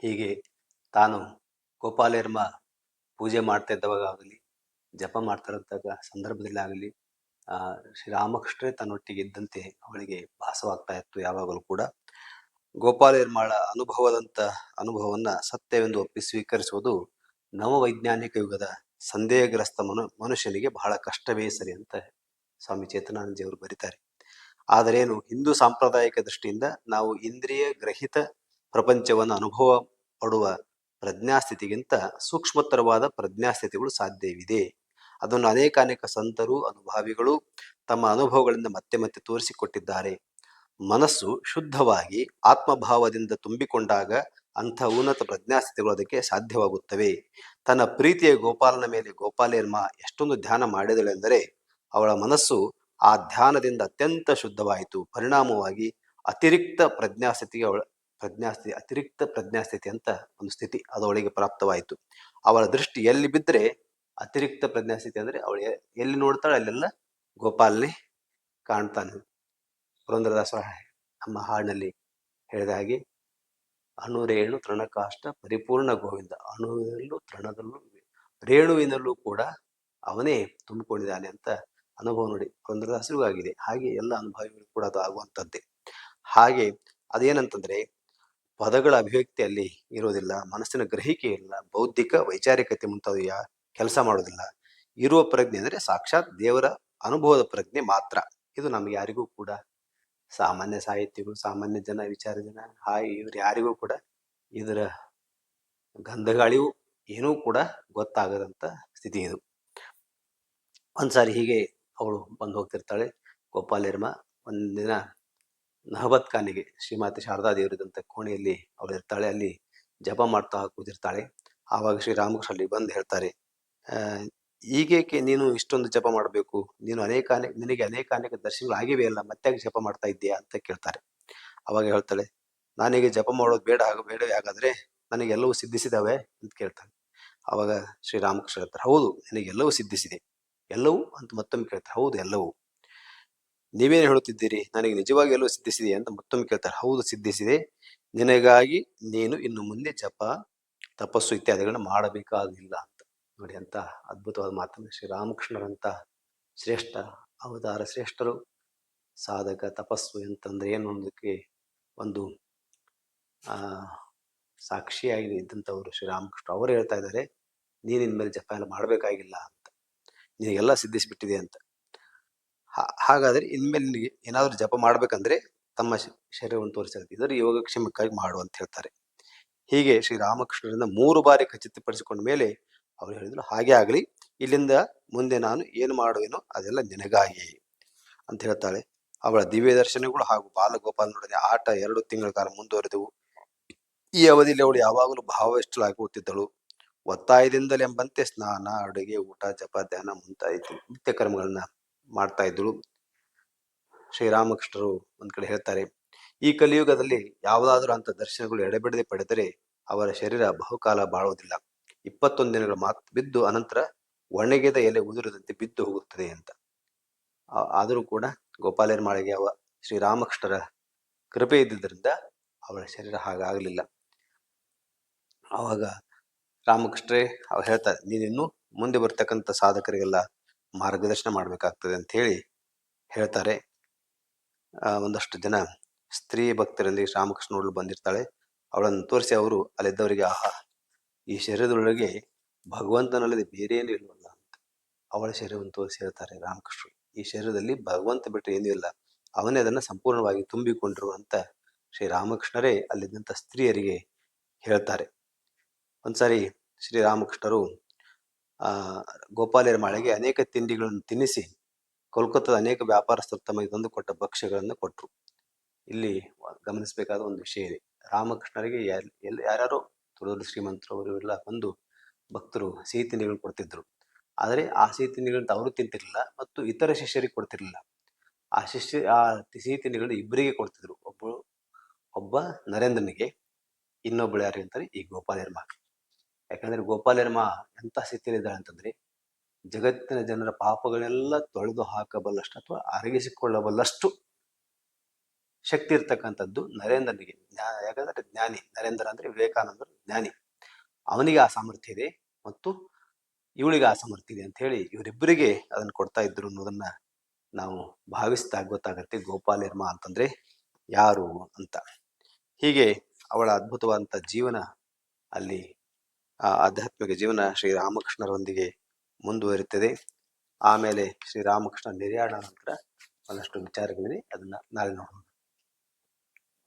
ಹೀಗೆ ತಾನು ಗೋಪಾಲೇರ್ಮ ಪೂಜೆ ಮಾಡ್ತಾ ಇದ್ದವಾಗಲಿ ಜಪ ಮಾಡ್ತಾ ಸಂದರ್ಭದಲ್ಲಿ ಆಗಲಿ, ಆ, ಶ್ರೀರಾಮಕೃಷ್ಣರೇ ತನ್ನೊಟ್ಟಿಗೆ ಇದ್ದಂತೆ ಅವಳಿಗೆ ಭಾಸವಾಗ್ತಾ ಇತ್ತು ಯಾವಾಗಲೂ ಕೂಡ. ಗೋಪಾಲೇರ್ಮಾಳ ಅನುಭವದಂತ ಅನುಭವವನ್ನ ಸತ್ಯವೆಂದು ಒಪ್ಪಿ ಸ್ವೀಕರಿಸುವುದು ನವವೈಜ್ಞಾನಿಕ ಯುಗದ ಸಂದೇಹಗ್ರಸ್ತ ಮನು, ಮನುಷ್ಯನಿಗೆ ಬಹಳ ಕಷ್ಟವೇ ಸರಿ ಅಂತ ಸ್ವಾಮಿ ಚೇತನಾನಂದಜಿಯವರು ಬರೀತಾರೆ. ಆದರೇನು ಹಿಂದೂ ಸಾಂಪ್ರದಾಯಿಕ ದೃಷ್ಟಿಯಿಂದ ನಾವು ಇಂದ್ರಿಯ ಗ್ರಹಿತ ಪ್ರಪಂಚವನ್ನು ಅನುಭವ ಪಡುವ ಪ್ರಜ್ಞಾಸ್ಥಿತಿಗಿಂತ ಸೂಕ್ಷ್ಮತರವಾದ ಪ್ರಜ್ಞಾಸ್ಥಿತಿಗಳು ಸಾಧ್ಯವಿದೆ. ಅದನ್ನು ಅನೇಕ ಅನೇಕ ಸಂತರು, ಅನುಭಾವಿಗಳು ತಮ್ಮ ಅನುಭವಗಳಿಂದ ಮತ್ತೆ ಮತ್ತೆ ತೋರಿಸಿಕೊಟ್ಟಿದ್ದಾರೆ. ಮನಸ್ಸು ಶುದ್ಧವಾಗಿ ಆತ್ಮಭಾವದಿಂದ ತುಂಬಿಕೊಂಡಾಗ ಅಂಥ ಉನ್ನತ ಪ್ರಜ್ಞಾಸ್ಥಿತಿಗಳು ಅದಕ್ಕೆ ಸಾಧ್ಯವಾಗುತ್ತವೆ. ತನ್ನ ಪ್ರೀತಿಯ ಗೋಪಾಲನ ಮೇಲೆ ಗೋಪಾಲೇರ್ಮ ಎಷ್ಟೊಂದು ಧ್ಯಾನ ಮಾಡಿದಳೆಂದರೆ ಅವಳ ಮನಸ್ಸು ಆ ಧ್ಯಾನದಿಂದ ಅತ್ಯಂತ ಶುದ್ಧವಾಯಿತು. ಪರಿಣಾಮವಾಗಿ ಅತಿರಿಕ್ತ ಪ್ರಜ್ಞಾಸ್ಥಿತಿಗೆ ಅವಳ ಪ್ರಜ್ಞಾಸ್ಥಿತಿ, ಅತಿರಿಕ್ತ ಪ್ರಜ್ಞಾಸ್ಥಿತಿ ಅಂತ ಒಂದು ಸ್ಥಿತಿ ಅದು ಅವಳಿಗೆ ಪ್ರಾಪ್ತವಾಯಿತು. ಅವಳ ದೃಷ್ಟಿ ಎಲ್ಲಿ ಬಿದ್ದರೆ ಅತಿರಿಕ್ತ ಪ್ರಜ್ಞಾಸ್ಥಿತಿ ಅಂದ್ರೆ ಅವಳು ಎಲ್ಲಿ ನೋಡ್ತಾಳೆ ಅಲ್ಲೆಲ್ಲ ಗೋಪಾಲನೆ ಕಾಣ್ತಾನೆ. ಪುರಂದರದಾಸ ನಮ್ಮ ಹಾಡಿನಲ್ಲಿ ಹೇಳಿದ ಹಾಗೆ ಅಣುರೇಣು ತೃಣಕಾಷ್ಟ, ಪರಿಪೂರ್ಣ ಗೋವಿಂದ. ಅಣುವಿನಲ್ಲೂ ತೃಣದಲ್ಲೂ ರೇಣುವಿನಲ್ಲೂ ಕೂಡ ಅವನೇ ತುಂಬಿಕೊಂಡಿದ್ದಾನೆ ಅಂತ ಅನುಭವ ನೋಡಿ ಪುರಂದರದಾಸರಿಗೂ ಆಗಿದೆ. ಹಾಗೆ ಎಲ್ಲ ಅನುಭವಿಗಳು ಕೂಡ ಅದು ಆಗುವಂಥದ್ದೇ. ಹಾಗೆ ಅದೇನಂತಂದ್ರೆ ಪದಗಳ ಅಭಿವ್ಯಕ್ತಿ ಅಲ್ಲಿ ಇರೋದಿಲ್ಲ ಮನಸ್ಸಿನ ಗ್ರಹಿಕೆ ಇಲ್ಲ, ಬೌದ್ಧಿಕ ವೈಚಾರಿಕತೆ ಮುಂತಾದ ಯಾ ಕೆಲಸ ಮಾಡೋದಿಲ್ಲ ಇರುವ ಪ್ರಜ್ಞೆ ಅಂದರೆ ಸಾಕ್ಷಾತ್ ದೇವರ ಅನುಭವದ ಪ್ರಜ್ಞೆ ಮಾತ್ರ. ಇದು ನಮ್ಗೆ ಯಾರಿಗೂ ಕೂಡ, ಸಾಮಾನ್ಯ ಸಾಹಿತ್ಯಗಳು ಸಾಮಾನ್ಯ ಜನ, ವಿಚಾರ ಜನ, ಹಾಯಿ ಇವ್ರು ಯಾರಿಗೂ ಕೂಡ ಇದರ ಗಂಧಗಾಳಿಯು ಏನೂ ಕೂಡ ಗೊತ್ತಾಗದಂತ ಸ್ಥಿತಿ ಇದು. ಒಂದ್ಸಾರಿ ಹೀಗೆ ಅವಳು ಬಂದು ಹೋಗ್ತಿರ್ತಾಳೆ ಗೋಪಾಲೇರ್ಮ ಒಂದಿನ ನಹಬತ್ ಖಾನಿಗೆ ಶ್ರೀಮಾತೆ ಶಾರದಾ ದೇವರಿದ್ದಂಥ ಕೋಣೆಯಲ್ಲಿ ಅವಳು ಇರ್ತಾಳೆ. ಅಲ್ಲಿ ಜಪ ಮಾಡ್ತಾ ಕೂತಿರ್ತಾಳೆ. ಆವಾಗ ಶ್ರೀರಾಮಕೃಷ್ಣ ಅಲ್ಲಿ ಬಂದು ಹೇಳ್ತಾರೆ ಈಗೇಕೆ ನೀನು ಇಷ್ಟೊಂದು ಜಪ ಮಾಡಬೇಕು? ನೀನು ಅನೇಕ ಅನೇಕ ನಿನಗೆ ಅನೇಕ ಅನೇಕ ದರ್ಶನಗಳು ಆಗಿವೆ ಅಲ್ಲ, ಮತ್ತೆ ಜಪ ಮಾಡ್ತಾ ಇದ್ದೀಯಾ? ಅಂತ ಕೇಳ್ತಾರೆ. ಅವಾಗ ಹೇಳ್ತಾಳೆ, ನಾನೀಗ ಜಪ ಮಾಡೋದು ಬೇಡ ಬೇಡವೇ ಹಾಗಾದ್ರೆ ನನಗೆ ಎಲ್ಲವೂ ಸಿದ್ಧಿಸಿದಾವೆ ಅಂತ ಕೇಳ್ತಾನೆ ಅವಾಗ ಶ್ರೀರಾಮಕೃಷ್ಣ ಹೇಳ್ತಾರೆ, ಹೌದು, ನಿನಗೆಲ್ಲವೂ ಸಿದ್ಧಿಸಿದೆ. ಎಲ್ಲವೂ? ಅಂತ ಮತ್ತೊಮ್ಮೆ ಕೇಳ್ತಾರೆ, ಹೌದು, ಎಲ್ಲವೂ. ನೀವೇನು ಹೇಳುತ್ತಿದ್ದೀರಿ? ನನಗೆ ನಿಜವಾಗಿ ಎಲ್ಲೋ ಸಿದ್ಧಿಸಿದೆ ಅಂತ ಮತ್ತೊಮ್ಮೆ ಕೇಳ್ತಾರೆ. ಹೌದು, ಸಿದ್ಧಿಸಿದೆ. ನಿನಗಾಗಿ ನೀನು ಇನ್ನು ಮುಂದೆ ಜಪ, ತಪಸ್ಸು ಇತ್ಯಾದಿಗಳನ್ನ ಮಾಡಬೇಕಾಗಿಲ್ಲ ಅಂತ. ನೋಡಿ ಅಂತ ಅದ್ಭುತವಾದ ಮಾತನ್ನು ಶ್ರೀರಾಮಕೃಷ್ಣರಂತ ಶ್ರೇಷ್ಠ, ಅವತಾರ ಶ್ರೇಷ್ಠರು, ಸಾಧಕ, ತಪಸ್ಸು ಅಂತಂದ್ರೆ ಏನು ಅನ್ನೋದಕ್ಕೆ ಒಂದು, ಆ, ಸಾಕ್ಷಿಯಾಗಿ ಇದ್ದಂಥವ್ರು ಶ್ರೀರಾಮಕೃಷ್ಣ ಅವರು ಹೇಳ್ತಾ ಇದ್ದಾರೆ, ನೀನು ಮೇಲೆ ಜಪ ಎಲ್ಲ ಮಾಡಬೇಕಾಗಿಲ್ಲ ಅಂತ. ನಿನಗೆಲ್ಲ ಸಿದ್ಧಿಸಿಬಿಟ್ಟಿದೆ ಅಂತ. ಹಾಗಾದ್ರೆ ಇನ್ಮೇಲೆ ಏನಾದರೂ ಜಪ ಮಾಡಬೇಕಂದ್ರೆ ತಮ್ಮ ಶರೀರವನ್ನು ತೋರಿಸಿರುತ್ತೆ ಇದರ ಯೋಗಕ್ಷೇಮಕ್ಕಾಗಿ ಮಾಡು ಅಂತ ಹೇಳ್ತಾರೆ. ಹೀಗೆ ಶ್ರೀರಾಮಕೃಷ್ಣರಿಂದ ಮೂರು ಬಾರಿ ಖಚಿತಪಡಿಸಿಕೊಂಡ ಮೇಲೆ ಅವ್ರು ಹೇಳಿದ್ರು, ಹಾಗೆ ಆಗಲಿ, ಇಲ್ಲಿಂದ ಮುಂದೆ ನಾನು ಏನು ಮಾಡುವೇನೋ ಅದೆಲ್ಲ ನಿನಗಾಗಿ ಅಂತ ಹೇಳ್ತಾಳೆ. ಅವಳ ದಿವ್ಯ ದರ್ಶನಗಳು ಹಾಗೂ ಬಾಲಗೋಪಾಲನೊಡನೆ ಆಟ ಎರಡು ತಿಂಗಳ ಕಾಲ ಮುಂದುವರೆದವು. ಈ ಅವಧಿಯಲ್ಲಿ ಅವಳು ಯಾವಾಗಲೂ ಭಾವವಿಷ್ಟಲಾಗಿ ಕೂತಿದ್ದಳು ಒತ್ತಾಯದಿಂದಲೆಂಬಂತೆ ಸ್ನಾನ, ಅಡುಗೆ, ಊಟ, ಜಪ, ಧ್ಯಾನ ಮುಂತಾಯಿತು. ನಿತ್ಯ ಕರ್ಮಗಳನ್ನ ಮಾಡ್ತಾ ಇದ್ದಳು ಶ್ರೀರಾಮಕೃಷ್ಣರು ಒಂದ್ ಕಡೆ ಹೇಳ್ತಾರೆ, ಈ ಕಲಿಯುಗದಲ್ಲಿ ಯಾವುದಾದ್ರೂ ಅಂತ ದರ್ಶನಗಳು ಎಡೆಬಿಡದೆ ಪಡೆದರೆ ಅವರ ಶರೀರ ಬಹುಕಾಲ ಬಾಳುವುದಿಲ್ಲ. ಇಪ್ಪತ್ತೊಂದು ದಿನಗಳು ಮಾತ್ ಬಿದ್ದು ಅನಂತರ ಒಣಗಿದ ಎಲೆ ಉದುರದಂತೆ ಬಿದ್ದು ಹೋಗುತ್ತದೆ ಅಂತ. ಆದರೂ ಕೂಡ ಗೋಪಾಲರ ಮಾಳಿಗೆ ಅವ ಶ್ರೀರಾಮಕೃಷ್ಣರ ಕೃಪೆ ಇದ್ದಿದ್ದರಿಂದ ಅವರ ಶರೀರ ಹಾಗಾಗಲಿಲ್ಲ. ಆವಾಗ ರಾಮಕೃಷ್ಣರೇ ಅವ್ರು ಹೇಳ್ತಾರೆ, ನೀನಿನ್ನು ಮುಂದೆ ಬರ್ತಕ್ಕಂಥ ಸಾಧಕರಿಗೆಲ್ಲ ಮಾರ್ಗದರ್ಶನ ಮಾಡಬೇಕಾಗ್ತದೆ ಅಂತ ಹೇಳಿ ಹೇಳ್ತಾರೆ. ಒಂದಷ್ಟು ಜನ ಸ್ತ್ರೀ ಭಕ್ತರೊಂದಿಗೆ ರಾಮಕೃಷ್ಣ ನೋಡಲು ಬಂದಿರ್ತಾಳೆ. ಅವಳನ್ನು ತೋರಿಸಿ ಅವರು ಅಲ್ಲಿದ್ದವರಿಗೆ, ಆಹಾ, ಈ ಶರೀರದೊಳಗೆ ಭಗವಂತನಲ್ಲದೆ ಬೇರೆ ಏನು ಅಂತ ಅವಳ ಶರೀರವನ್ನು ತೋರಿಸಿ ಹೇಳ್ತಾರೆ ರಾಮಕೃಷ್ಣ ಈ ಶರೀರದಲ್ಲಿ ಭಗವಂತ ಬಿಟ್ಟರೆ ಏನೂ ಇಲ್ಲ. ಅವನೇ ಅದನ್ನು ಸಂಪೂರ್ಣವಾಗಿ ತುಂಬಿಕೊಂಡಿರುವಂತ ಶ್ರೀ ರಾಮಕೃಷ್ಣರೇ ಅಲ್ಲಿದ್ದಂಥ ಸ್ತ್ರೀಯರಿಗೆ ಹೇಳ್ತಾರೆ. ಒಂದ್ಸಾರಿ ಶ್ರೀರಾಮಕೃಷ್ಣರು ಆ, ಗೋಪಾಲರ ಮಾಳಿಗೆ ಅನೇಕ ತಿಂಡಿಗಳನ್ನು ತಿನ್ನಿಸಿ ಕೋಲ್ಕತ್ತಾದ ಅನೇಕ ವ್ಯಾಪಾರಸ್ಥರು ತಮಗೆ ತಂದು ಕೊಟ್ಟ ಭಕ್ಷ್ಯಗಳನ್ನು ಕೊಟ್ಟರು ಇಲ್ಲಿ ಗಮನಿಸಬೇಕಾದ ಒಂದು ವಿಷಯ ಇದೆ. ರಾಮಕೃಷ್ಣರಿಗೆ ಎಲ್ಲಿ ಎಲ್, ಯಾರ್ಯಾರೋ ದೊಡ್ಡ ದೊಡ್ಡ ಶ್ರೀಮಂತರು ಅವರು ಎಲ್ಲ ಬಂದು ಭಕ್ತರು ಸಿಹಿ ತಿಂಡಿಗಳು ಕೊಡ್ತಿದ್ರು. ಆದರೆ ಆ ಸಿಹಿ ತಿಂಡಿಗಳನ್ನು ಅವರು ತಿಂತಿರಲಿಲ್ಲ ಮತ್ತು ಇತರ ಶಿಷ್ಯರಿಗೆ ಕೊಡ್ತಿರ್ಲಿಲ್ಲ. ಆ ಶಿಷ್ಯ, ಆ ಸಿಹಿ ತಿಂಡಿಗಳನ್ನ ಇಬ್ಬರಿಗೆ ಕೊಡ್ತಿದ್ರು. ಒಬ್ಬ ಒಬ್ಬ ನರೇಂದ್ರನಿಗೆ, ಇನ್ನೊಬ್ಬಳು ಯಾರು ಅಂತಾರೆ ಈ ಗೋಪಾಲರ್ಮ ಯಾಕಂದ್ರೆ ಗೋಪಾಲರ್ಮ ಎಂತ ಸ್ಥಿತಿಯಲ್ಲಿದ್ದಾಳೆ ಅಂತಂದ್ರೆ ಜಗತ್ತಿನ ಜನರ ಪಾಪಗಳೆಲ್ಲ ತೊಳೆದು ಹಾಕಬಲ್ಲಷ್ಟು ಅಥವಾ ಅರಗಿಸಿಕೊಳ್ಳಬಲ್ಲಷ್ಟು ಶಕ್ತಿ ಇರ್ತಕ್ಕಂಥದ್ದು ನರೇಂದ್ರನಿಗೆ. ಜ್ಞಾ, ಯಾಕಂದ್ರೆ ಜ್ಞಾನಿ. ನರೇಂದ್ರ ಅಂದರೆ ವಿವೇಕಾನಂದರು ಜ್ಞಾನಿ. ಅವನಿಗೆ ಆ ಸಾಮರ್ಥ್ಯ ಇದೆ ಮತ್ತು ಇವಳಿಗೆ ಆ ಸಾಮರ್ಥ್ಯ ಇದೆ ಅಂತ ಹೇಳಿ ಇವರಿಬ್ಬರಿಗೆ ಅದನ್ನು ಕೊಡ್ತಾ ಇದ್ರು ಅನ್ನೋದನ್ನ ನಾವು ಭಾವಿಸ್ತಾ ಗೊತ್ತಾಗತ್ತೆ ಗೋಪಾಲೇರ್ಮಾ ಅಂತಂದ್ರೆ ಯಾರು ಅಂತ. ಹೀಗೆ ಅವಳ ಅದ್ಭುತವಾದಂಥ ಜೀವನ ಅಲ್ಲಿ ಆ ಆಧ್ಯಾತ್ಮಿಕ ಜೀವನ ಶ್ರೀರಾಮಕೃಷ್ಣರೊಂದಿಗೆ ಮುಂದುವರಿತದೆ ಆಮೇಲೆ ಶ್ರೀರಾಮಕೃಷ್ಣ ನಿರ್ಯಾಣ ನಂತರ ಒಂದಷ್ಟು ವಿಚಾರಗಳಿವೆ. ಅದನ್ನ ನಾಳೆ ನೋಡೋಣ